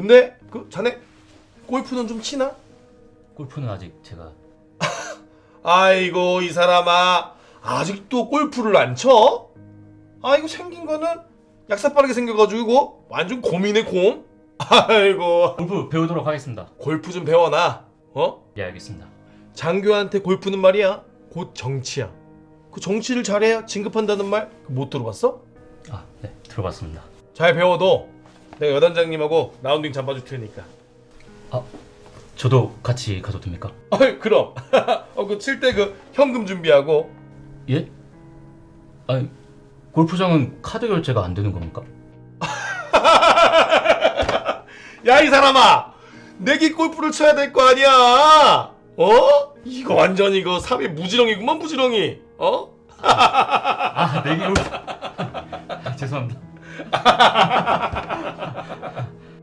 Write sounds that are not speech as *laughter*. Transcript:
근데 그 자네 골프는 좀 치나? 골프는 아직 제가 *laughs* 아이고 이 사람아 아직도 골프를 안 쳐? 아이고 생긴 거는 약사 빠르게 생겨가지고 이거 완전 곰이네 곰. *laughs* 아이고 골프 배우도록 하겠습니다. 골프 좀 배워놔. 어? 예, 알겠습니다. 장교한테 골프는 말이야 곧 정치야. 그 정치를 잘해야 진급한다는 말 못 들어봤어? 아, 네, 들어봤습니다. 잘 배워도 내가 여단장님하고 라운딩 잡아줄 테니까. 아, 저도 같이 가도 됩니까? 어이 그럼. *laughs* 어 그 칠 때 그 현금 준비하고. 예? 아니, 골프장은 카드 결제가 안 되는 겁니까? *laughs* 야 이 사람아 내기 골프를 쳐야 될 거 아니야 어? 이거 완전 이거 사회 무지렁이구만 무지렁이 어? *laughs* 아, 내기 골프. 아, 죄송합니다.